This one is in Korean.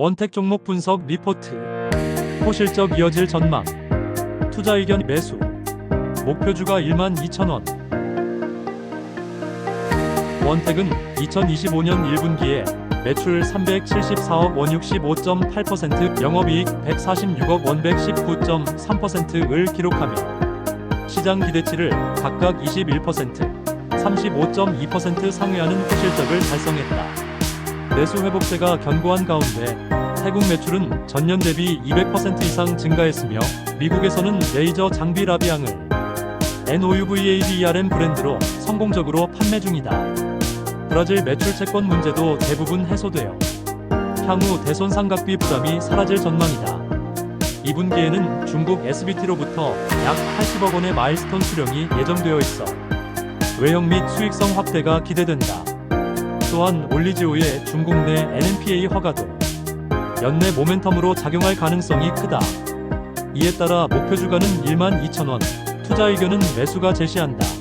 원택 종목 분석 리포트. 호실적 이어질 전망. 투자 의견 매수. 목표 주가 1만 2천원. 원택은 2025년 1분기에 매출 374억 원 65.8%, 영업이익 146억 원 119.3%를 기록하며 시장 기대치를 각각 21%, 35.2% 상회하는 호실적을 달성했다. 내수 회복세가 견고한 가운데 태국 매출은 전년 대비 200% 이상 증가했으며 미국에서는 레이저 장비 라비앙을 NOUVADRM 브랜드로 성공적으로 판매 중이다. 브라질 매출 채권 문제도 대부분 해소되어 향후 대손 상각비 부담이 사라질 전망이다. 2분기에는 중국 SBT로부터 약 80억 원의 마일스톤 수령이 예정되어 있어 외형 및 수익성 확대가 기대된다. 또한 올리지오의 중국 내 NMPA 허가도 연내 모멘텀으로 작용할 가능성이 크다. 이에 따라 목표 주가는 1만 2천 원, 투자 의견은 매수가 제시한다.